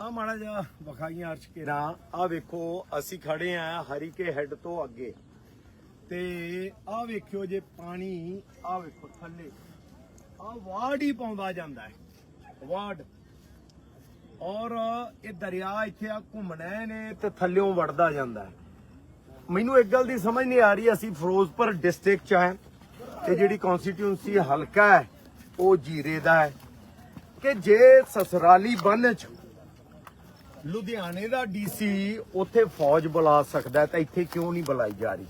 ਆ ਮਾੜਾ ਜਿਹਾ ਵਿਖਾਈਆਂ ਅਰਸ਼ ਕੇਰਾ ਆ ਵੇਖੋ, ਅਸੀਂ ਖੜੇ ਆ ਹਰੀਕੇ ਹੈੱਡ ਤੋਂ ਅੱਗੇ। ਤੇ ਆ ਵੇਖਿਓ ਜੇ ਪਾਣੀ ਆ ਵੇਖੋ ਥੱਲੇ। ਆ ਵਾੜ ਹੀ ਪਾਉਂਦਾ ਜਾਂਦਾ ਹੈ। ਵਾੜ ਔਰ ਇਹ ਦਰਿਆ ਇੱਥੇ ਆ ਘੁੰਮਣਾ ਨੇ ਤੇ ਥੱਲਿਓਂ ਵੜਦਾ ਜਾਂਦਾ ਹੈ। ਮੈਨੂੰ ਇੱਕ ਗੱਲ ਦੀ ਸਮਝ ਨਹੀਂ ਆ ਰਹੀ, ਅਸੀਂ ਫਿਰੋਜ਼ਪੁਰ ਡਿਸਟ੍ਰਿਕਟ ਚ ਆ ਤੇ ਜਿਹੜੀ ਕਨਸਟੀਟਿਊਂਸੀ ਹਲਕਾ ਹੈ, ਉਹ ਜੀਰੇ ਦਾ ਹੈ। ਕਿ ਜੇ ਸਸਰਾਲੀ ਬੰਨ ਚ ਲੁਧਿਆਣੇ ਦਾ ਡੀਸੀ ਉੱਥੇ ਫੌਜ ਬੁਲਾ ਸਕਦਾ ਹੈ ਤਾਂ ਇੱਥੇ ਕਿਉਂ ਨਹੀਂ ਬੁਲਾਈ ਜਾ ਰਹੀ?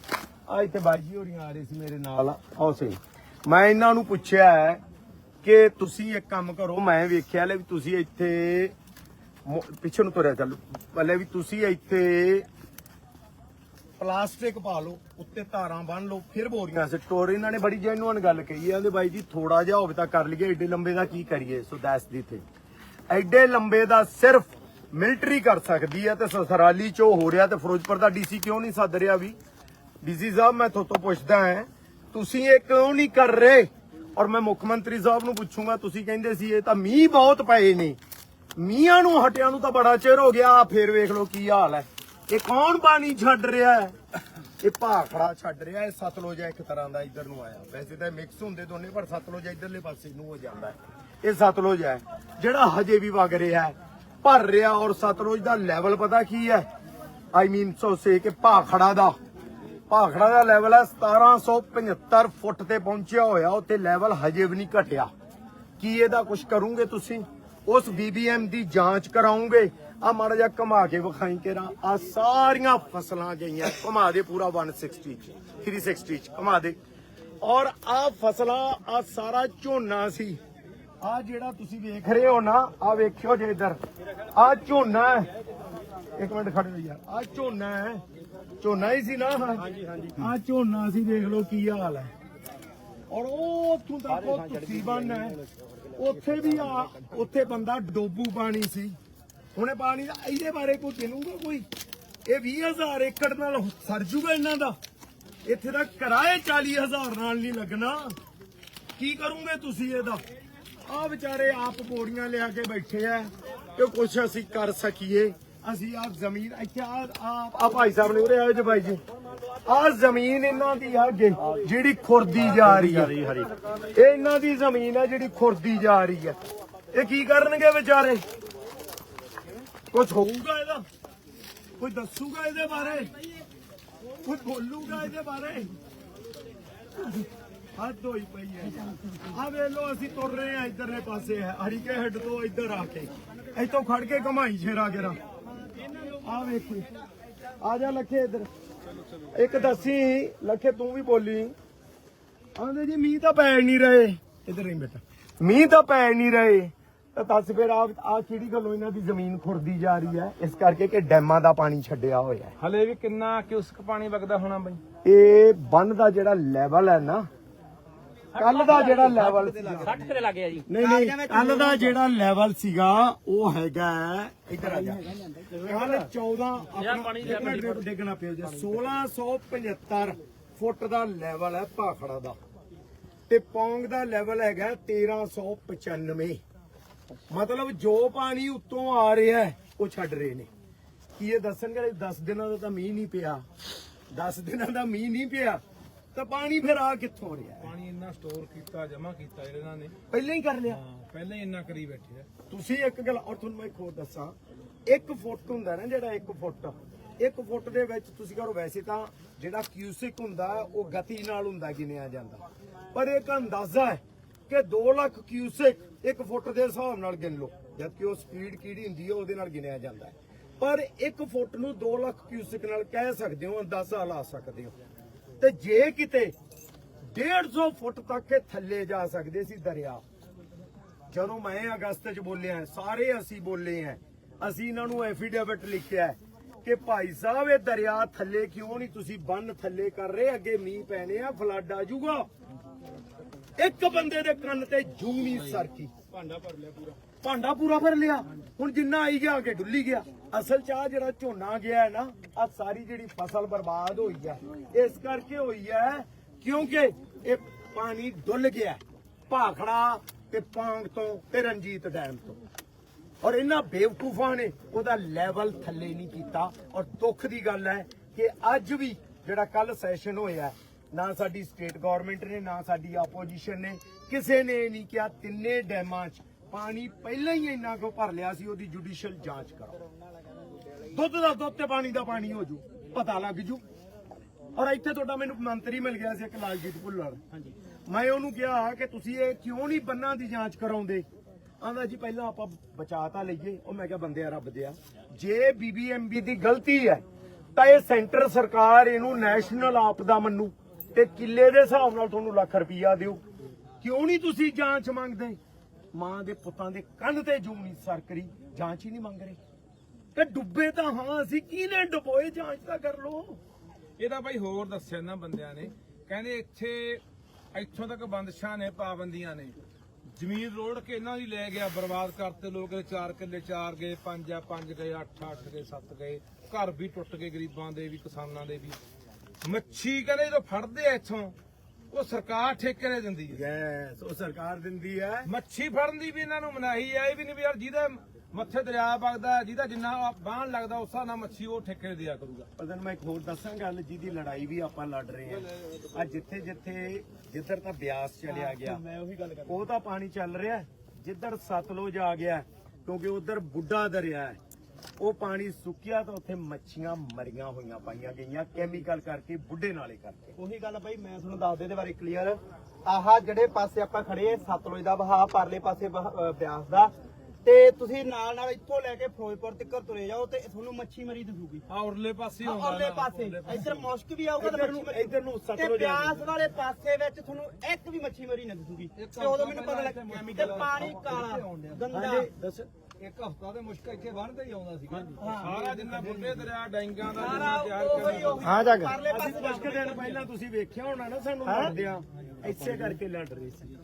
ਆ ਇੱਥੇ ਬਾਜੀ ਹੋਰੀ ਆ ਰਹੇ ਸੀ ਮੇਰੇ ਨਾਲ। ਆਓ ਮੈਂ ਇਹਨਾਂ ਨੂੰ ਪੁੱਛਿਆ ਕਿ ਤੁਸੀਂ ਇੱਕ ਕੰਮ ਕਰੋ, ਮੈਂ ਵੇਖਿਆ ਲੈ ਵੀ ਤੁਸੀਂ ਇੱਥੇ ਮੋ- ਪਿੱਛੇ ਨੂੰ ਤੁਰਿਆ ਚੱਲੋ। ਪਹਿਲੇ ਵੀ ਤੁਸੀਂ ਇੱਥੇ ਪਲਾਸਟਿਕ ਪਾ ਲਓ, ਉੱਤੇ ਧਾਰਾਂ ਬੰਨ ਲਓ, ਫਿਰ ਬੋਰੀਆਂ ਸਟੋਰ ਇਹਨਾਂ ਨੇ ਬੜੀ ਜੈਨੂਅਨ ਗੱਲ ਕਹੀ ਹੈ, ਕਹਿੰਦੇ ਬਾਈ ਜੀ ਥੋੜਾ ਜਿਹਾ ਹੋਵੇ ਤਾਂ ਕਰ ਲਈਏ ਏਡੇ ਲੰਬੇ ਦਾ ਕੀ ਕਰੀਏ? ਸੋ ਦੈਟਸ ਦੀ ਥਿੰਗ ਐਡੇ ਲੰਬੇ ਦਾ ਸਿਰਫ ਮਿਲਟਰੀ ਕਰ ਸਕਦੀ ਹੈ ਤੇ ਸਸਰਾਲੀ ਚੋ ਹੋ ਰਿਹਾ ਤੇ ਫਿਰੋਜ਼ਪੁਰ ਦਾ ਡੀਸੀ ਕਿਉਂ ਨਹੀਂ ਸੱਦ ਰਿਹਾ ਵੀ? ਡੀਸੀ ਸਾਹਿਬ, ਮੈਂ ਤੁਹਾਡੇ ਪੁੱਛਦਾ ਹਾਂ, ਤੁਸੀਂ ਇਹ ਕਿਉਂ ਨਹੀਂ ਕਰ ਰਹੇ? ਔਰ ਮੈਂ ਮੁੱਖ ਮੰਤਰੀ ਸਾਹਿਬ ਨੂੰ ਪੁੱਛੂੰਗਾ, ਤੁਸੀਂ ਕਹਿੰਦੇ ਸੀ ਇਹ ਤਾਂ ਮੀਂਹ ਬਹੁਤ ਪਏ ਨੇ। ਮੀਂਹਾਂ ਨੂੰ ਹਟਿਆਂ ਨੂੰ ਤਾਂ ਬੜਾ ਚਿਰ ਹੋ ਗਿਆ, ਆਹ ਫੇਰ ਵੇਖ ਲਓ ਕੀ ਹਾਲ ਹੈ। ਇਹ ਕੌਣ ਪਾਣੀ ਛੱਡ ਰਿਹਾ ਹੈ? ਇਹ ਭਾਖੜਾ ਛੱਡ ਰਿਹਾ, ਇਹ ਸਤਲੁਜ ਇੱਕ ਤਰ੍ਹਾਂ ਦਾ ਇੱਧਰ ਨੂੰ ਆਇਆ। ਵੈਸੇ ਤਾਂ ਮਿਕਸ ਹੁੰਦੇ ਦੋਨੇ, ਪਰ ਸਤਲੁਜ ਇੱਧਰਲੇ ਪਾਸੇ ਨੂੰ ਹੋ ਜਾਂਦਾ ਇਹ ਸਤਲੁਜ ਹੈ, ਜਿਹੜਾ ਹਜੇ ਵੀ ਵਗ ਰਿਹਾ ਹੈ। ਭਰ ਰਿਹਾ ਔਰ ਸਤਲੁਜ ਦਾ ਲੈਵਲ ਪਤਾ ਕੀ ਹੈ? ਆਈ ਮੀਨ ਸੋ ਸੇ ਕਿ ਭਾਖੜਾ ਦਾ। ਭਾਖੜਾ ਦਾ ਲੈਵਲ ਹੈ 1775 ਫੁੱਟ ਤੇ ਪਹੁੰਚਿਆ ਹੋਇਆ। ਉੱਥੇ ਲੈਵਲ ਹਜੇ ਵੀ ਨਹੀਂ ਘਟਿਆ। ਕੀ ਇਹਦਾ ਕੁਝ ਕਰੋਗੇ ਤੁਸੀਂ? ਉਸ ਬੀਬੀਐਮ ਦੀ ਜਾਂਚ ਕਰਾਉਂਗੇ। ਆ ਮਾੜਾ ਜਿਹਾ ਘੁਮਾ ਕੇ ਵਿਖਾਈ ਕੇਰਾ। ਆ ਸਾਰੀਆਂ ਫਸਲਾਂ ਗਈਆਂ। ਘੁਮਾ ਦੇ ਪੂਰਾ 160 ਚ 360 ਚ। ਘੁਮਾ ਦੇ। ਔਰ ਆ ਫਸਲਾਂ ਆ ਸਾਰਾ ਝੋਨਾ ਸੀ। ਆ ਜਿਹੜਾ ਤੁਸੀਂ ਵੇਖ ਰਹੇ ਹੋ ਨਾ ਆ ਵੇਖਿਓ ਜੇ ਇਧਰ। ਆ ਝੋਨਾ ਹੈ। ਇੱਕ ਮਿੰਟ ਖੜੇ ਹੋ ਯਾਰ। ਆ ਝੋਨਾ ਹੈ। ਝੋਨਾ ਹੀ ਸੀ ਨਾ ਹਾਂਜੀ ਹਾਂਜੀ। ਆ ਝੋਨਾ ਸੀ ਦੇਖ ਲਓ ਕੀ ਹਾਲ ਹੈ। ਔਰ ਉਹ ਉੱਥੋਂ ਤੱਕ ਉਹ ਤੁਸੀਂ ਬੰਨ ਹੈ। ਉੱਥੇ ਵੀ ਆ ਉੱਥੇ ਬੰਦਾ ਡੋਬੂ ਪਾਣੀ ਸੀ। ਹੁਣੇ ਪਾਣੀ ਦਾ ਇਹਦੇ ਬਾਰੇ ਕੋਈ ਕਿਨੂਗਾ ਕੋਈ? ਇਹ 20000 ਏਕੜ ਨਾਲ ਸਰ ਜੂਗਾ ਇਹਨਾਂ ਦਾ। ਇੱਥੇ ਦਾ ਕਿਰਾਏ 40000 ਨਾਲ ਨਹੀਂ ਲੱਗਣਾ। ਕੀ ਕਰੋਗੇ ਤੁਸੀਂ ਇਹਦਾ? ਆ ਵਿਚਾਰੇ ਆਪ ਬੋਰੀਆਂ ਲਿਆ ਕੇ ਬੈਠੇ ਆ ਕਿ ਕੁਛ ਅਸੀਂ ਕਰ ਸਕੀਏ। ਅਸੀਂ ਆ ਜ਼ਮੀਨ, ਇੱਥੇ ਆ ਆ ਭਾਈ ਸਾਹਿਬ ਨੇ ਉਰੇ ਆਏ ਜੀ ਭਾਈ ਜੀ। ਆ ਜ਼ਮੀਨ ਇਹਨਾਂ ਦੀ ਆ ਅੱਗੇ, ਜਿਹੜੀ ਖੁਰਦੀ ਜਾ ਰਹੀ ਹੈ ਇਹ ਇਹਨਾਂ ਦੀ ਜ਼ਮੀਨ ਹੈ ਜਿਹੜੀ ਖੁਰਦੀ ਜਾ ਰਹੀ ਹੈ ਇਹ ਕੀ ਕਰਨਗੇ ਵਿਚਾਰੇ? ਕੁਝ ਹੋਊਗਾ ਇਹਦਾ? ਕੋਈ ਦੱਸੂਗਾ ਇਹਦੇ ਬਾਰੇ? ਕੋਈ ਬੋਲੂਗਾ ਇਹਦੇ ਬਾਰੇ? ਹੱਦ ਹੋਈ ਪਈ ਹੈ ਆ ਵੇਖ ਲੋ ਅਸੀਂ ਤੁਰ ਰਹੇ ਆ ਇਧਰਲੇ ਪਾਸੇ। ਹੈ ਹਰੀਕੇ ਹੈੱਡ ਤੋਂ ਇੱਧਰ ਆ ਕੇ। ਇੱਥੋਂ ਖੜ ਕੇ ਘਮਾਈ ਛੇਰਾ ਗੇਰਾ ਆ ਵੇਖੋ ਆ ਜਾ ਲੱਖੇ ਇੱਧਰ। ਇੱਕ ਦੱਸੀ ਲੱਖੇ ਤੂੰ ਵੀ ਬੋਲੀ। ਆਂਦੇ ਜੀ ਮੀਂਹ ਤਾਂ ਪੈ ਨਹੀਂ ਰਹੇ। ਇੱਧਰ ਹੀ ਬੇਟਾ। ਮੀਂਹ ਤਾਂ ਪੈ ਨਹੀਂ ਰਹੇ। ਤਾਂ ਦੱਸ ਫਿਰ ਆ ਆ ਕਿਹੜੀ ਗੱਲੋਂ ਇਹਨਾਂ ਦੀ ਜ਼ਮੀਨ ਖੁਰਦੀ ਜਾ ਰਹੀ ਹੈ? ਇਸ ਕਰਕੇ ਕਿ ਡੈਮਾਂ ਦਾ ਪਾਣੀ ਛੱਡਿਆ ਹੋਇਆ ਹਲੇ ਵੀ ਕਿੰਨਾ ਕਿਉਸਕ ਪਾਣੀ ਵਗਦਾ ਹੋਣਾ ਬਈ। ਇਹ ਬੰਨ ਦਾ ਜਿਹੜਾ ਲੈਵਲ ਹੈ ਨਾ ਕੱਲ ਦਾ ਜਿਹੜਾ ਲੈਵਲ 60 ਤੇ ਲੱਗ ਗਿਆ ਜੀ। ਨਹੀਂ ਨਹੀਂ ਕੱਲ ਦਾ ਜਿਹੜਾ ਲੈਵਲ ਸੀਗਾ ਉਹ ਹੈਗਾ ਇਧਰ ਆ ਜਾ। ਕੱਲ 14 ਆਪਣਾ ਡਿੱਗਣਾ ਪਿਆ ਜੀ। 1675 ਫੁੱਟ ਦਾ ਲੈਵਲ ਹੈ ਭਾਖੜਾ ਦਾ। ਤੇ ਪੌਂਗ ਦਾ ਲੈਵਲ ਹੈਗਾ 1395 ਮਤਲਬ ਜੋ ਪਾਣੀ ਉੱਤੋਂ ਆ ਰਿਹਾ ਹੈ ਉਹ ਛੱਡ ਰਹੇ ਨੇ। ਕੀ ਇਹ ਦੱਸਣਗੇ? 10 ਦਿਨਾਂ ਦਾ ਤਾਂ ਮੀਂਹ ਨਹੀਂ ਪਿਆ। 10 ਦਿਨਾਂ ਦਾ ਮੀਂਹ ਨਹੀਂ ਪਿਆ। ਤਾਂ ਪਾਣੀ ਫਿਰ ਆ ਕਿੱਥੋਂ ਰਿਹਾ? ਪਾਣੀ ਇੰਨਾ ਸਟੋਰ ਕੀਤਾ ਜਮਾ ਕੀਤਾ ਇਹਨਾਂ ਨੇ। ਪਹਿਲਾਂ ਹੀ ਕਰ ਲਿਆ? ਹਾਂ ਪਹਿਲਾਂ ਹੀ ਇੰਨਾ ਕਰੀ ਬੈਠੇ ਆ। ਤੁਸੀਂ ਇੱਕ ਗੱਲ ਔਰ ਤੁਹਾਨੂੰ ਮੈਂ ਇੱਕ ਹੋਰ ਦੱਸਾਂ ਇੱਕ ਫੁੱਟ ਹੁੰਦਾ ਨਾ ਜਿਹੜਾ ਇੱਕ ਫੁੱਟ ਇੱਕ ਫੁੱਟ ਦੇ ਵਿੱਚ ਤੁਸੀਂ ਕਰੋ ਵੈਸੇ ਤਾਂ ਜਿਹੜਾ ਕਿਊਸਿਕ ਹੁੰਦਾ ਉਹ ਗਤੀ ਨਾਲ ਹੁੰਦਾ ਗਿਣਿਆ ਜਾਂਦਾ। ਪਰ ਇੱਕ ਅੰਦਾਜ਼ਾ ਹੈ ਕਿ 2 ਲੱਖ ਕਿਊਸਿਕ ਇੱਕ ਫੁੱਟ ਦੇ ਹਿਸਾਬ ਨਾਲ ਗਿਣ ਲਓ ਜਦ ਕਿ ਉਹ ਸਪੀਡ ਕਿਹੜੀ ਹੁੰਦੀ ਹੈ ਉਹਦੇ ਨਾਲ ਗਿਣਿਆ ਜਾਂਦਾ ਹੈ। ਪਰ ਇੱਕ ਫੁੱਟ ਨੂੰ 2 ਲੱਖ ਕਿਊਸਿਕ ਨਾਲ ਕਹਿ ਸਕਦੇ ਹੋ ਅੰਦਾਜ਼ਾ ਲਾ ਸਕਦੇ ਹੋ। ਤੇ ਜੇ ਕਿਤੇ 150 ਫੁੱਟ ਤੱਕ ਇਹ ਥੱਲੇ ਜਾ ਸਕਦੇ ਸੀ ਦਰਿਆ। ਜਦੋਂ ਮੈਂ ਅਗਸਤ ਚ ਬੋਲਿਆ, ਸਾਰੇ ਅਸੀਂ ਬੋਲੇ ਆ, ਅਸੀਂ ਇਹਨਾਂ ਨੂੰ ਐਫੀਡੇਵਿਟ ਲਿਖਿਆ ਕਿ ਭਾਈ ਸਾਹਿਬ, ਇਹ ਦਰਿਆ ਥੱਲੇ ਕਿਉਂ ਨਹੀਂ? ਤੁਸੀਂ ਬੰਨ ਥੱਲੇ ਕਰ ਰਹੇ, ਅੱਗੇ ਮੀਂਹ ਪੈਣੇ ਆ ਫਲੱਡ ਆ ਜਾਊਗਾ। ਇੱਕ ਬੰਦੇ ਦੇ ਕੰਨ ਤੇ ਜੂ ਨਹੀਂ ਸਰਕੀ। ਭਾਂਡਾ ਭਰ ਲਿਆ ਪੂਰਾ ਭਾਂਡਾ ਪੂਰਾ ਭਰ ਲਿਆ। ਹੁਣ ਜਿੰਨਾ ਆਈ ਗਿਆ, ਅੱਗੇ ਡੁੱਲੀ ਗਿਆ। ਅਸਲ ਚ ਆ ਜਿਹੜਾ ਝੋਨਾ ਗਿਆ ਹੈ ਨਾ ਆ ਸਾਰੀ ਜਿਹੜੀ ਫਸਲ ਬਰਬਾਦ ਹੋਈ ਹੈ ਇਸ ਕਰਕੇ ਹੋਈ ਹੈ ਕਿਉਂਕਿ ਇਹ ਪਾਣੀ ਡੁੱਲ ਗਿਆ। ਭਾਖੜਾ ਤੇ ਪਾਂਗ ਤੋਂ ਤੇ ਰਣਜੀਤ ਡੈਮ ਤੋਂ। ਔਰ ਇਹਨਾਂ ਬੇਵਕੂਫਾਂ ਨੇ, ਉਹਦਾ ਲੈਵਲ ਥੱਲੇ ਨਹੀਂ ਕੀਤਾ। ਔਰ ਦੁੱਖ ਦੀ ਗੱਲ ਹੈ ਕਿ ਅੱਜ ਵੀ ਜਿਹੜਾ ਕੱਲ ਸੈਸ਼ਨ ਹੋਇਆ, ਨਾ ਸਾਡੀ ਸਟੇਟ ਗਵਰਨਮੈਂਟ ਨੇ, ਨਾ ਸਾਡੀ ਆਪੋਜੀਸ਼ਨ ਨੇ, ਕਿਸੇ ਨੇ ਇਹ ਨਹੀਂ ਕਿਹਾ ਤਿੰਨੇ ਡੈਮਾਂ 'ਚ ਪਾਣੀ ਪਹਿਲਾਂ ਹੀ ਇੰਨਾ ਕੁ ਭਰ ਲਿਆ ਸੀ ਉਹਦੀ ਜੁਡੀਸ਼ੀਅਲ ਜਾਂਚ ਕਰੋ ਦੁੱਧ ਦਾ ਦੁੱਧ ਤੇ ਪਾਣੀ ਦਾ ਪਾਣੀ ਹੋ ਜੂ ਪਤਾ ਲੱਗ ਜੂ। ਔਰ ਇੱਥੇ ਤੁਹਾਡਾ ਮੈਨੂੰ ਮੰਤਰੀ ਮਿਲ ਗਿਆ ਸੀ ਇੱਕ ਲਾਲਜੀਤ ਭੁੱਲਰ। ਹਾਂਜੀ। ਮੈਂ ਉਹਨੂੰ ਕਿਹਾ ਕਿ ਤੁਸੀਂ ਇਹ ਕਿਉਂ ਨਹੀਂ ਬੰਨਾਂ ਦੀ ਜਾਂਚ ਕਰਾਉਂਦੇ? ਆਂਦਾ ਜੀ ਪਹਿਲਾਂ ਆਪਾਂ ਬਚਾ ਤਾਂ ਲਈਏ। ਉਹ ਮੈਂ ਕਿਹਾ ਬੰਦੇ ਆ ਰੱਬ ਦੇ ਆ ਜੇ ਬੀਬੀਐਮਬੀ ਦੀ ਗਲਤੀ ਹੈ ਤਾਂ ਇਹ ਸੈਂਟਰ ਸਰਕਾਰ ਇਹਨੂੰ ਨੈਸ਼ਨਲ ਆਪਦਾ ਮੰਨੂ ਤੇ ਕਿੱਲੇ ਦੇ ਹਿਸਾਬ ਨਾਲ ਤੁਹਾਨੂੰ ਲੱਖ ਰੁਪਈਆ ਦਿਓ। ਕਿਉਂ ਨਹੀਂ ਤੁਸੀਂ ਜਾਂਚ ਮੰਗਦੇ? ਮਾਂ ਦੇ ਪੁੱਤਾਂ ਦੇ ਕੰਨ ਤੇ ਜੂੰ ਨਹੀਂ ਸਰਕਰੀ ਜਾਂਚ ਹੀ ਨਹੀਂ ਮੰਗ ਰਹੇ। ਤੇ ਡੁੱਬੇ ਤਾਂ ਹਾਂ, ਅਸੀਂ ਕਿਹਨੇ ਡੁਬੋਏ, ਜਾਂਚ ਤਾਂ ਕਰ ਲੋ ਇਹਦਾ ਬਾਈ ਹੋਰ ਦੱਸਿਆ ਇਹਨਾਂ ਬੰਦਿਆਂ ਨੇ, ਕਹਿੰਦੇ ਇੱਥੇ, ਇੱਥੋਂ ਤੱਕ ਬੰਦਸ਼ਾਂ ਨੇ, ਪਾਬੰਦੀਆਂ ਨੇ। ਜ਼ਮੀਨ ਰੋੜ ਕੇ ਇਹਨਾਂ ਦੀ ਲੈ ਗਿਆ, ਬਰਬਾਦ ਕਰਤੇ ਲੋਕ ਦੇ 4 ਕਿੱਲੇ 4 ਗਏ 5 ਆ 5 ਗਏ 8 8 ਗਏ 7 ਗਏ। ਘਰ ਵੀ ਟੁੱਟ ਗਏ ਗਰੀਬਾਂ ਦੇ ਵੀ, ਕਿਸਾਨਾਂ ਦੇ ਵੀ। ਮੱਛੀ ਕਹਿੰਦੇ ਜਦੋਂ ਫੜਦੇ ਆ ਇੱਥੋਂ ਉਹ ਸਰਕਾਰ ਠੇਕੇ ਦਿੰਦੀ ਹੈ। ਯੈਸ ਉਹ ਸਰਕਾਰ ਦਿੰਦੀ ਹੈ। ਮੱਛੀ ਫੜਨ ਦੀ ਵੀ ਇਹਨਾਂ ਨੂੰ ਮਨਾਹੀ ਹੈ ਇਹ ਵੀ ਨਹੀਂ ਵੀ ਯਾਰ ਜਿਹਦਾ ਮੱਥੇ ਦਰਿਆ ਵਗਦਾ ਜਿਹਦਾ ਜਿੰਨਾ ਬਾਹਣ ਲੱਗਦਾ ਉਸ ਨਾਲ ਮੱਛੀ ਉਹ ਠੇਕੇ ਦਿਆ ਕਰੂਗਾ। ਪਰ ਤੈਨੂੰ ਮੈਂ ਇੱਕ ਹੋਰ ਦੱਸਾਂ ਗੱਲ ਜਿਹਦੀ ਲੜਾਈ ਵੀ ਆਪਾਂ ਲੜ ਰਹੇ ਹਾਂ। ਆ ਜਿੱਥੇ ਜਿੱਥੇ ਜਿੱਧਰ ਤਾਂ ਬਿਆਸ ਚਲਿਆ ਗਿਆ ਮੈਂ ਉਹੀ ਗੱਲ ਕਰ ਉਹ ਤਾਂ ਪਾਣੀ ਚੱਲ ਰਿਹਾ। ਜਿੱਧਰ ਸਤਲੁਜ ਆ ਗਿਆ ਕਿਉਂਕਿ ਉਧਰ ਬੁੱਢਾ ਦਰਿਆ ਹੈ। ਉਹ ਪਾਣੀ ਸੁੱਕਿਆ ਤਾਂ ਉੱਥੇ ਮੱਛੀਆਂ ਮਰੀਆਂ ਹੋਈਆਂ ਪਾਈਆਂ ਗਈਆਂ ਕੈਮੀਕਲ ਕਰਕੇ ਬੁੱਢੇ ਨਾਲੇ ਕਰਕੇ। ਉਹੀ ਗੱਲ ਬਾਈ ਮੈਂ ਤੁਹਾਨੂੰ ਦੱਸ ਦੇ ਇਹਦੇ ਬਾਰੇ ਕਲੀਅਰ ਆਹ ਜਿਹੜੇ ਪਾਸੇ ਆਪਾਂ ਖੜੇ ਆ ਸਤਲੁਜ ਦਾ ਵਹਾਅ ਪਰਲੇ ਪਾਸੇ ਬਹ- ਬਿਆਸ ਦਾ ਤੇ ਤੁਸੀਂ ਨਾਲ ਨਾਲ ਇੱਥੋਂ ਲੈ ਕੇ ਫਿਰੋਜ਼ਪੁਰ ਤੱਕ ਤੁਰੇ ਜਾਓ ਤੇ ਤੁਹਾਨੂੰ ਮੱਛੀ ਮਰੀ ਦਿਸੂਗੀ ਆ ਉਰਲੇ ਪਾਸੇ ਹੁੰਦਾ ਔਰਲੇ ਨਾ, ਪਾਸੇ। ਉਰਲੇ ਪਾਸੇ। ਇੱਧਰ ਮੁਸ਼ਕ ਵੀ ਆਊਗਾ ਤੇ ਇੱਧਰ ਮੱਛੀ ਨੂੰ- ਮਰੀ ਇੱਧਰ ਨੂੰ ਤੇ ਸਤਲੁਜ ਬਿਆਸ ਵਾਲੇ ਪਾਸੇ ਵਿੱਚ ਤੁਹਾਨੂੰ ਇੱਕ ਵੀ ਮੱਛੀ ਮਰੀ ਨਾ ਦਿਸੂਗੀ ਤੇ ਉਦੋਂ ਮੈਨੂੰ ਪਤਾ ਲੱਗ ਤੇ ਪਾਣੀ ਕਾਲਾ ਗੰਦਾ। ਹਾਂਜੀ ਦੱਸ। ਇੱਕ ਹਫਤਾ ਦੇ ਮੁਸ਼ਕ ਇੱਥੇ ਬੰਨਦੇ ਹੀ ਆਉਂਦਾ ਸੀਗਾ। ਸਾਰਾ ਜਿੰਨਾ ਬੁੱਢੇ ਦਰਿਆ ਡੈਂਗਾਂ ਦਾ ਜਿੰਨਾ ਤਿਆਰ ਉਹੀ ਹਾਂ ਜੱਗ ਪਰਲੇ ਅਸੀਂ ਪਾਸੇ ਕੁਝ ਕੁ ਦਿਨ ਪਹਿਲਾਂ ਤੁਸੀਂ ਵੇਖਿਆ ਹੋਣਾ ਨਾ ਸਾਨੂੰ ਲੜਦਿਆਂ ਇਸੇ ਕਰਕੇ ਲੜ ਰਹੇ ਸੀ।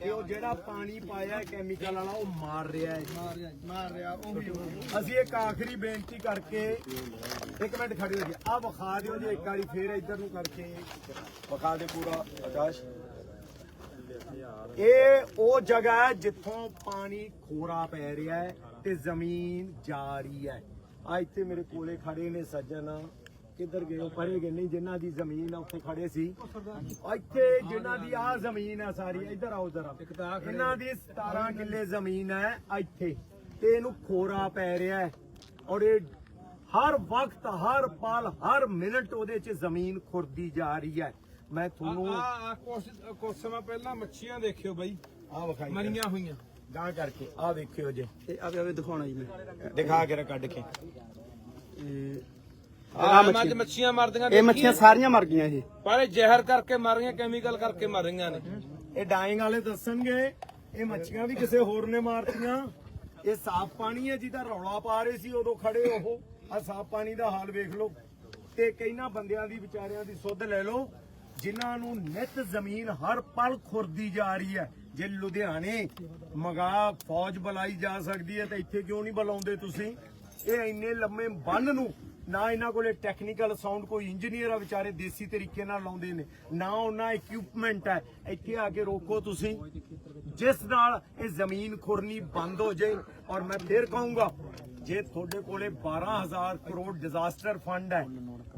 ਕਿ ਉਹ ਜਿਹੜਾ ਪਾਣੀ ਪਾਇਆ ਕੈਮੀਕਲ ਵਾਲਾ ਉਹ ਮਾਰ ਰਿਹਾ ਹੈ। ਮਾਰ ਰਿਹਾ ਉਹੀ ਅਸੀਂ ਇੱਕ ਆਖਰੀ ਬੇਨਤੀ ਕਰਕੇ ਇੱਕ ਮਿੰਟ ਖੜੇ ਹੋ ਜੀ। ਆ ਵਿਖਾ ਦਿਓ ਜੀ ਇੱਕ ਵਾਰੀ ਫੇਰ ਇੱਧਰ ਨੂੰ ਕਰਕੇ। ਵਿਖਾ ਦੇ ਪੂਰਾ ਆਕਾਸ਼। ਇਹ ਉਹ ਜਗ੍ਹਾ ਹੈ ਜਿੱਥੋਂ ਪਾਣੀ ਖੋਰਾ ਪੈ ਰਿਹਾ ਹੈ ਤੇ ਜ਼ਮੀਨ ਜਾ ਰਹੀ ਹੈ। ਆ ਇੱਥੇ ਮੇਰੇ ਕੋਲੇ ਖੜੇ ਨੇ ਸੱਜਣ। ਕਿੱਧਰ ਗਏ? ਉਹ ਪਰੇ ਗਏ ਨਹੀਂ ਜਿਨ੍ਹਾਂ ਦੀ ਜ਼ਮੀਨ ਆ ਉੱਥੇ ਖੜੇ ਸੀ। ਇੱਥੇ ਜਿਨ੍ਹਾਂ ਦੀ ਆ ਜ਼ਮੀਨ ਹੈ ਸਾਰੀ ਇੱਧਰ ਆਓ ਜ਼ਰਾ। ਇਹਨਾਂ ਦੀ 17 ਕਿੱਲੇ ਜ਼ਮੀਨ ਹੈ ਇੱਥੇ ਤੇ ਇਹਨੂੰ ਖੋਰਾ ਪੈ ਰਿਹਾ ਹੈ। ਔਰ ਇਹ ਹਰ ਵਕਤ ਹਰ ਪਲ ਹਰ ਮਿੰਟ ਉਹਦੇ 'ਚ ਜ਼ਮੀਨ ਖੁਰਦੀ ਜਾ ਰਹੀ ਹੈ। ਮੈਂ ਤੁਹਾਨੂੰ ਆ ਆ ਕੁਛ ਕੁਛ ਸਮਾਂ ਪਹਿਲਾਂ ਮੱਛੀਆਂ ਦੇਖਿਓ ਬਾਈ। ਆ ਵਿਖਾਈ ਮਰੀਆਂ ਹੋਈਆਂ। ਗਾਂ ਕਰਕੇ ਆ ਵੇਖਿਓ ਜੇ। ਤੇ ਆਵੇ ਆਵੇ ਦਿਖਾਉਣਾ ਜੀ ਮੈਂ। ਦਿਖਾ ਕੇ ਰ ਕੱਢ ਕੇ। ਆ ਮੱਛੀਆਂ ਮਰਦੀਆਂ ਇਹ ਮੱਛੀਆਂ ਸਾਰੀਆਂ ਮਰ ਗਈਆਂ ਇਹ। ਪਰ ਇਹ ਜ਼ਹਿਰ ਕਰਕੇ ਮਰ ਰਹੀਆਂ ਕੈਮੀਕਲ ਕਰਕੇ ਮਰ ਰਹੀਆਂ ਨੇ। ਇਹ ਡਾਈਂਗ ਵਾਲੇ ਦੱਸਣਗੇ ਇਹ ਮੱਛੀਆਂ ਵੀ ਕਿਸੇ ਹੋਰ ਨੇ ਮਾਰਤੀਆਂ। ਇਹ ਸਾਫ਼ ਪਾਣੀ ਹੈ ਜਿਹਦਾ ਰੌਲਾ ਪਾ ਰਹੇ ਸੀ ਉਦੋਂ ਖੜੇ ਉਹ। ਆ ਸਾਫ਼ ਪਾਣੀ ਦਾ ਹਾਲ ਵੇਖ ਲਓ। ਤੇ ਕਈਨਾ ਬੰਦਿਆਂ ਦੀ ਵਿਚਾਰਿਆਂ ਦੀ ਸੁੱਧ ਲੈ ਲਓ। ਜਿਨ੍ਹਾਂ ਨੂੰ ਨਿਤ ਜ਼ਮੀਨ ਹਰ ਪਲ ਖੁਰਦੀ ਜਾ ਰਹੀ ਹੈ। ਜੇ ਲੁਧਿਆਣੇ ਮਗਾ ਫੌਜ ਬੁਲਾਈ ਜਾ ਸਕਦੀ ਹੈ, ਤਾਂ ਇੱਥੇ ਕਿਉਂ ਨਹੀਂ ਬੁਲਾਉਂਦੇ ਤੁਸੀਂ? ਇਹ ਇੰਨੇ ਲੰਮੇ ਬੰਨ ਨੂੰ ਨਾ ਇਹਨਾਂ ਕੋਲੇ ਟੈਕਨੀਕਲ ਸਾਊਂਡ ਕੋਈ ਇੰਜੀਨੀਅਰ ਆ ਵਿਚਾਰੇ ਦੇਸੀ ਤਰੀਕੇ ਨਾਲ ਲਾਉਂਦੇ ਨੇ, ਨਾ ਉਹਨਾਂ ਇਕਵਿਪਮੈਂਟ ਹੈ। ਇੱਥੇ ਆ ਕੇ ਰੋਕੋ ਤੁਸੀਂ। ਜਿਸ ਨਾਲ ਇਹ ਜ਼ਮੀਨ ਖੁਰਨੀ ਬੰਦ ਹੋ ਜਾਏ। ਔਰ ਮੈਂ ਫੇਰ ਕਹੂੰਗਾ, ਜੇ ਤੁਹਾਡੇ ਕੋਲੇ 12000 ਕਰੋੜ ਡਿਜ਼ਾਸਟਰ ਫੰਡ ਹੈ,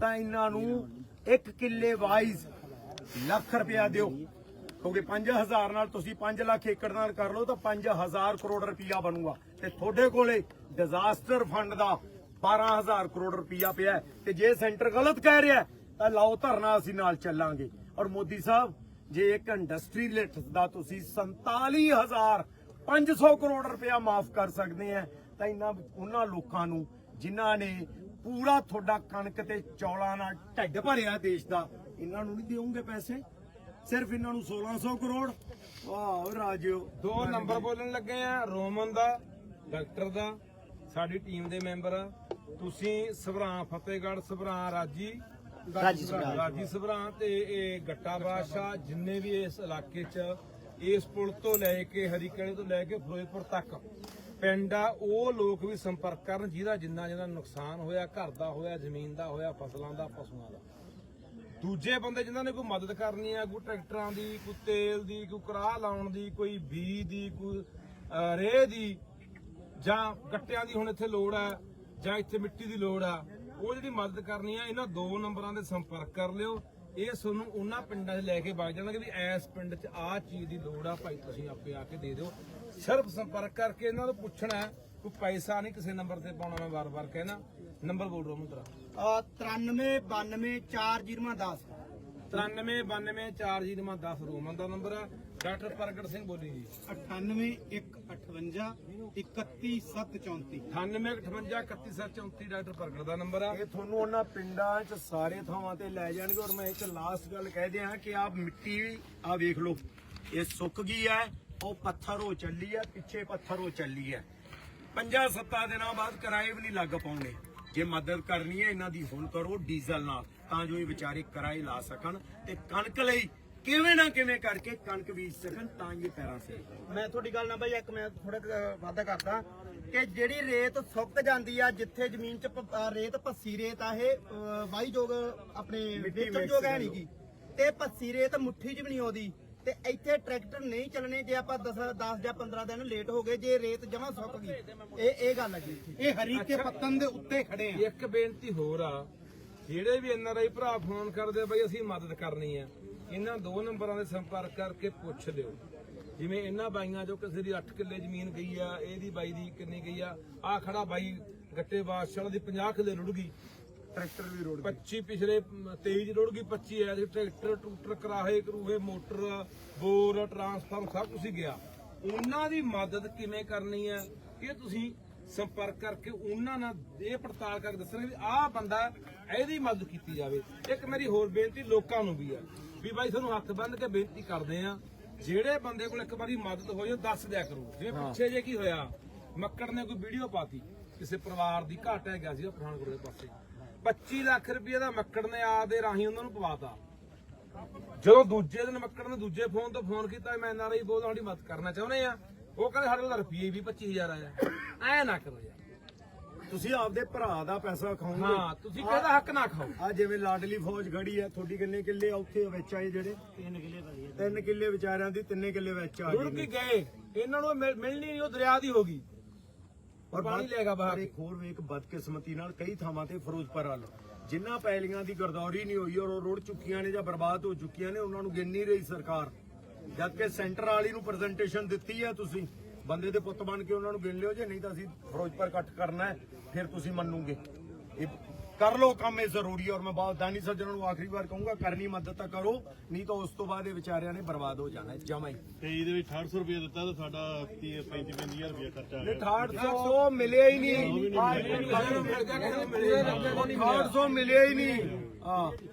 ਤਾਂ ਇਹਨਾਂ ਨੂੰ ਇੱਕ ਕਿੱਲੇ ਵਾਈਜ਼ ਲੱਖ ਰੁਪਇਆ ਦਿਓ। ਕਿਉਂਕਿ 5000 ਨਾਲ ਤੁਸੀਂ 5 ਲੱਖ ਏਕੜ ਨਾਲ ਕਰ ਲਓ ਤਾਂ 5000 ਕਰੋੜ ਰੁਪਇਆ ਬਣੂਗਾ। ਤੇ ਤੁਹਾਡੇ ਕੋਲੇ ਡਿਜ਼ਾਸਟਰ ਫੰਡ ਦਾ 12000 ਕਰੋੜ ਰੁਪਇਆ ਪਿਆ ਤੇ ਜੇ ਸੈਂਟਰ ਗਲਤ ਕਹਿ ਰਿਹਾ ਤਾਂ ਲਾਓ ਧਰਨਾ ਅਸੀਂ ਨਾਲ ਚੱਲਾਂਗੇ। ਔਰ ਮੋਦੀ ਸਾਹਿਬ, ਜੇ ਇੱਕ ਇੰਡਸਟਰੀ ਲਿਟ ਦਾ ਤੁਸੀਂ 47500 ਕਰੋੜ ਰੁਪਇਆ ਮਾਫ ਕਰ ਸਕਦੇ ਆ ਤਾਂ ਇਹਨਾਂ ਉਹਨਾਂ ਲੋਕਾਂ ਨੂੰ, ਜਿਨ੍ਹਾਂ ਨੇ ਪੂਰਾ ਤੁਹਾਡਾ ਕਣਕ ਤੇ ਚੌਲਾਂ ਨਾਲ ਢਿੱਡ ਭਰਿਆ ਦੇਸ਼ ਦਾ ਇਹਨਾਂ ਨੂੰ ਨਹੀਂ ਦੇਵੋਗੇ ਪੈਸੇ। ਸਿਰਫ ਇਹਨਾਂ ਨੂੰ 1600 ਕਰੋੜ। ਵਾਹ ਰਾਜਿਓ। ਦੋ ਨੰਬਰ ਬੋਲਣ ਲੱਗੇ ਆ ਰੋਮਨ ਦਾ ਡਾਕਟਰ ਦਾ ਸਾਡੀ ਟੀਮ ਦੇ ਮੈਂਬਰ ਆ। ਤੁਸੀਂ ਸਭਰਾਂ ਫਤਿਹਗੜ੍ਹ ਸਭਰਾਂ ਰਾਜੀ ਰਾਜੀ ਸਭਰਾਂ। ਰਾਜੀ ਸਭਰਾਂ ਤੇ ਇਹ ਗੱਟਾ ਬਾਦਸ਼ਾਹ ਜਿੰਨੇ ਵੀ ਇਸ ਇਲਾਕੇ 'ਚ ਇਸ ਪੁਲ ਤੋਂ ਲੈ ਕੇ ਹਰੀਕੇਲੇ ਤੋਂ ਲੈ ਕੇ ਫਿਰੋਜ਼ਪੁਰ ਤੱਕ ਪਿੰਡ ਆ ਉਹ ਲੋਕ ਵੀ ਸੰਪਰਕ ਕਰਨ ਜਿਹਦਾ ਜਿੰਨਾ ਜਿੰਨਾ ਨੁਕਸਾਨ ਹੋਇਆ ਘਰ ਦਾ ਹੋਇਆ ਜ਼ਮੀਨ ਦਾ ਹੋਇਆ ਫਸਲਾਂ ਦਾ ਪਸ਼ੂਆਂ ਦਾ। ਦੂਜੇ ਬੰਦੇ ਜਿਨ੍ਹਾਂ ਨੇ ਕੋਈ ਮਦਦ ਕਰਨੀ ਆ, ਕੋਈ ਟਰੈਕਟਰਾਂ ਦੀ, ਕੋਈ ਤੇਲ ਦੀ, ਕੋਈ ਕਰਾਹ ਲਾਉਣ ਦੀ, ਕੋਈ ਬੀਜ ਦੀ, ਕੋਈ ਰੇਹ ਦੀ, ਜਾਂ ਗੱਟਿਆਂ ਦੀ ਹੁਣ ਇੱਥੇ ਲੋੜ ਆ, ਜਾਂ ਇੱਥੇ ਮਿੱਟੀ ਦੀ ਲੋੜ ਆ, ਉਹ ਜਿਹੜੀ ਮਦਦ ਕਰਨੀ ਆ, ਇਹਨਾਂ ਦੋ ਨੰਬਰਾਂ ਦੇ ਸੰਪਰਕ ਕਰ ਲਿਓ। ਇਹ ਤੁਹਾਨੂੰ ਉਹਨਾਂ ਪਿੰਡਾਂ 'ਚ ਲੈ ਕੇ ਵਗ ਜਾਣਗੇ ਵੀ ਐਸ ਪਿੰਡ 'ਚ ਆਹ ਚੀਜ਼ ਦੀ ਲੋੜ ਆ, ਭਾਈ ਤੁਸੀਂ ਆਪੇ ਆ ਕੇ ਦੇ ਦਿਓ। ਸਿਰਫ ਸੰਪਰਕ ਕਰਕੇ ਇਹਨਾਂ ਨੂੰ ਪੁੱਛਣਾ ਕੋਈ ਪੈਸਾ ਨਹੀਂ ਕਿਸੇ ਨੰਬਰ ਤੇ ਪਾਉਣਾ ਮੈਂ ਵਾਰ-ਵਾਰ ਕਹਿਣਾ। ਨੰਬਰ ਬੋਲ ਰਹਾ ਮੁੰਦਰਾ ਅਹ 93 92 4 93924010 ਰੋਮਨ ਦਾ ਨੰਬਰ ਆ ਡਾਕਟਰ ਪ੍ਰਗਟ ਸਿੰਘ ਬੋਲੀ ਜੀ। 98 158 31734 9858313734 ਡਾਕਟਰ ਪ੍ਰਗਟ ਦਾ ਨੰਬਰ ਆ ਇਹ ਤੁਹਾਨੂੰ ਉਹਨਾਂ ਪਿੰਡਾਂ 'ਚ ਸਾਰੇ ਥਾਵਾਂ ਤੇ ਲੈ ਜਾਣਗੇ ਔਰ ਮੈਂ ਇੱਕ ਲਾਸਟ ਗੱਲ ਕਹਿ ਦਿਆਂ ਕਿ ਆਹ ਮਿੱਟੀ ਆ ਵੇਖ ਲਓ ਇਹ ਸੁੱਕ ਗਈ ਹੈ ਉਹ ਪੱਥਰ ਹੋ ਚੱਲੀ ਹੈ ਪਿੱਛੇ ਪੱਥਰ ਹੋ ਚੱਲੀ ਹੈ। ਪੰਜਾਂ ਸੱਤਾਂ ਦਿਨਾਂ ਬਾਅਦ ਕਿਰਾਏ ਵੀ ਨਹੀਂ ਲੱਗ ਪਾਉਣੇ। ਜੇ ਮਦਦ ਕਰਨੀ ਹੈ ਇਹਨਾਂ ਦੀ ਹੁਣ ਕਰੋ ਡੀਜ਼ਲ ਨਾਲ ਤਾਂ ਜੋ ਇਹ ਵਿਚਾਰੇ ਕਿਰਾਏ ਲਾ ਸਕਣ ਤੇ ਕਣਕ ਲਈ ਕਿਵੇਂ ਨਾ ਕਿਵੇਂ ਕਰਕੇ ਕਣਕ ਬੀਜ ਸਕਣ ਤਾਂ ਇਹ ਪੈਰਾਂ ਸੇ ਮੈਂ ਤੁਹਾਡੀ ਗੱਲ ਨਾਲ ਬਾਈ ਇੱਕ ਮੈਂ ਥੋੜਾ ਵਾਅਦਾ ਕਰਦਾ ਕਿ ਜਿਹੜੀ ਰੇਤ ਸੁੱਕ ਜਾਂਦੀ ਆ ਜਿੱਥੇ ਜ਼ਮੀਨ 'ਚ ਪ- ਰੇਤ ਭੱਸੀ ਰੇਤ ਆ ਇਹ ਵਾਹੀਯੋਗ ਆਪਣੇ ਮਿੱਟੀ ਵੇਚਣ mix ਯੋਗ ਹੈ ਨਹੀਂ ਗੀ। ਤੇ ਭੱਸੀ ਰੇਤ ਮੁੱਠੀ 'ਚ ਵੀ ਨਹੀਂ ਆਉਂਦੀ। ਤੇ ਇੱਥੇ ਟਰੈਕਟਰ ਨਹੀਂ ਚੱਲਣੇ ਜੇ ਆਪਾਂ 10 10 ਜਾਂ 15 ਦਿਨ ਲੇਟ ਹੋ ਗਏ ਜੇ ਰੇਤ ਜਮਾ ਸੁੱਕ ਗਈ ਇਹ ਇਹ ਗੱਲ ਹੈ ਜੀ। ਇਹ ਹਰੀਕੇ ਪੱਤਨ ਦੇ ਉੱਤੇ ਖੜੇ ਆ। ਇੱਕ ਬੇਨਤੀ ਹੋਰ ਆ ਜਿਹੜੇ ਵੀ ਐਨਆਰਆਈ ਭਰਾ ਫੋਨ ਕਰਦੇ ਬਈ ਅਸੀਂ ਮਦਦ ਕਰਨੀ ਆ ਇਹਨਾਂ ਦੋ ਨੰਬਰਾਂ ਦੇ ਸੰਪਰਕ ਕਰਕੇ ਪੁੱਛ ਲਿਓ। ਜਿਵੇਂ ਇਹਨਾਂ ਬਾਈਆਂ ਚੋਂ ਕਿਸੇ ਦੀ 8 ਕਿੱਲੇ ਜ਼ਮੀਨ ਗਈ ਆ ਇਹਦੀ ਬਾਈ ਦੀ ਕਿੰਨੀ ਗਈ ਆ ਆ ਖੜਾ ਬਾਈ ਗੱਟੇ ਬਾਦਸ਼ਾਹ ਦੀ 50 ਕਿੱਲੇ ਰੁੜ ਗਈ ਟਰੈਕਟਰ ਵੀ ਰੋਡ 25 ਪਿਛਲੇ 23 ਰੁੜ ਗਈ 25 ਐ ਟਰੈਕਟਰ ਟਰੂਟਰ ਕਰਾਹੇ ਕਰੂਹੇ ਮੋਟਰ ਬੋਰ ਟਰਾਂਸਫਾਰਮ ਸਭ ਕੁਝ ਹੀ ਗਿਆ। ਉਹਨਾਂ ਦੀ ਮਦਦ ਕਿਵੇਂ ਕਰਨੀ ਹੈ? ਇਹ ਤੁਸੀਂ ਸੰਪਰਕ ਕਰਕੇ ਉਹਨਾਂ ਨਾਲ ਇਹ ਪੜਤਾਲ ਕਰਕੇ ਦੱਸਣਗੇ ਵੀ ਆਹ ਬੰਦਾ ਇਹਦੀ ਮਦਦ ਕੀਤੀ ਜਾਵੇ। ਇੱਕ ਮੇਰੀ ਹੋਰ ਬੇਨਤੀ ਲੋਕਾਂ ਨੂੰ ਵੀ ਆ ਵੀ ਬਾਈ ਤੁਹਾਨੂੰ ਹੱਥ ਬੰਨ੍ਹ ਕੇ ਬੇਨਤੀ ਕਰਦੇ ਆ ਜਿਹੜੇ ਬੰਦੇ ਕੋਲ ਇੱਕ ਵਾਰੀ ਮਦਦ ਹੋਈ ਉਹ ਦੱਸ ਦਿਆ ਕਰੋ। ਜਿਵੇਂ ਪਿੱਛੇ ਜੇ ਕੀ ਹੋਇਆ ਮੱਕੜ ਨੇ ਕੋਈ ਵੀਡੀਓ ਪਾਤੀ ਕਿਸੇ ਪਰਿਵਾਰ ਦੀ ਘਾਟ ਹੈ ਗਿਆ ਸੀ ਪਠਾਨਕੋਟ ਦੇ ਪਾਸੇ। 25 ਲੱਖ ਰੁਪਏ ਦਾ ਮੱਕੜ ਨੇ ਆਦੇ ਰਾਹੀਂ ਉਹਨਾਂ ਨੂੰ ਪਵਾਤਾ। ਜਦੋਂ ਦੂਜੇ ਦਿਨ ਮੱਕੜ ਨੇ ਦੂਜੇ ਫੋਨ ਤੋਂ ਫੋਨ ਕੀਤਾ ਮੈਂ ਐਨਆਰਆਈ ਬੋਲ ਤੁਹਾਡੀ ਮਦਦ ਕਰਨਾ ਚਾਹੁੰਦੇ ਆ ਉਹ ਕਹਿੰਦੇ ਸਾਡੇ ਕੋਲ ਰੁਪਏ ਵੀ 25000 ਆਇਆ। ਐ ਨਾ ਕਰੋ ਯਾਰ। ਤੁਸੀਂ ਆਪਦੇ ਭਰਾ ਦਾ ਪੈਸਾ ਖਾਓਗੇ। ਹਾਂ ਤੁਸੀਂ ਕਿਹਦਾ ਹੱਕ ਨਾ ਖਾਓ। ਆ ਜਿਵੇਂ ਲਾਡਲੀ ਫੌਜ ਖੜੀ ਹੈ ਤੁਹਾਡੀ ਕਿੰਨੇ ਕਿੱਲੇ ਆ ਉੱਥੇ ਵਿੱਚ ਆਏ ਜਿਹੜੇ? 3 ਕਿੱਲੇ ਤਿੰਨ ਕਿੱਲੇ ਵਿਚਾਰਿਆਂ ਦੀ ਤਿੰਨੇ ਕਿੱਲੇ ਵਿੱਚ ਆ ਰੁੜ ਗਏ ਕੇ ਗਏ ਇਹਨਾਂ ਨੂੰ ਮਿਲ- ਮਿਲਣੀ ਨਹੀਂ ਉਹ ਦਰਿਆ ਦੀ ਹੋ ਗਈ। ਔਰ ਪਾਣੀ ਲੈਗਾ ਬਾਹਰ ਇੱਕ ਹੋਰ ਵੇਖ ਬਦਕਿਸਮਤੀ ਨਾਲ ਕਈ ਥਾਵਾਂ ਤੇ ਫਿਰੋਜ਼ਪੁਰ ਵੱਲ। ਜਿਨ੍ਹਾਂ ਪੈਲੀਆਂ ਦੀ ਗਰਦੌਰੀ ਨਹੀਂ ਹੋਈ ਔਰ ਉਹ ਰੁੜ ਚੁੱਕੀਆਂ ਨੇ ਜਾਂ ਬਰਬਾਦ ਹੋ ਚੁੱਕੀਆਂ ਨੇ ਉਹਨਾਂ ਨੂੰ ਗਿਣ ਨਹੀਂ ਰਹੀ ਸਰਕਾਰ। ਜਦ ਕਿ ਸੈਂਟਰ ਵਾਲੀ ਨੂੰ ਪ੍ਰੈਜੈਂਟੇਸ਼ਨ ਦਿੱਤੀ ਹੈ ਤੁਸੀਂ ਬੰਦੇ ਦੇ ਪੁੱਤ ਬਣ ਕੇ ਉਹਨਾਂ ਨੂੰ ਗਿਣ ਲਿਓ ਜੇ ਨਹੀਂ ਤਾਂ ਅਸੀਂ ਫਿਰੋਜ਼ਪੁਰ ਇਕੱਠ ਕਰਨਾ ਹੈ ਫਿਰ ਤੁਸੀਂ ਮੰਨੋਗੇ। ਇਹ ਕਰ ਲਓ ਕੰਮ ਇਹ ਜ਼ਰੂਰੀ ਹੈ ਔਰ ਮੈਂ ਬਹੁਤ ਦਾਨੀ ਸੱਜਣਾਂ ਨੂੰ ਆਖਰੀ ਵਾਰ ਕਹੂੰਗਾ ਕਰਨੀ ਮਦਦ ਤਾਂ ਕਰੋ ਨਹੀਂ ਤਾਂ ਉਸ ਤੋਂ ਬਾਅਦ ਇਹ ਵਿਚਾਰਿਆਂ ਨੇ ਬਰਬਾਦ ਹੋ ਜਾਣਾ ਜਮਾ ਹੀ। ਤੇ ਇਹਦੇ ਵਿੱਚ 800 ਰੁਪਏ ਦਿੱਤਾ ਤਾਂ ਸਾਡਾ 35 35000 ਰੁਪਏ ਖਰਚਾ ਆ ਗਿਆ 800 ਮਿਲਿਆ ਹੀ ਨਹੀਂ। 800 ਮਿਲਿਆ ਹੀ ਨਹੀਂ। ਹਾਂ।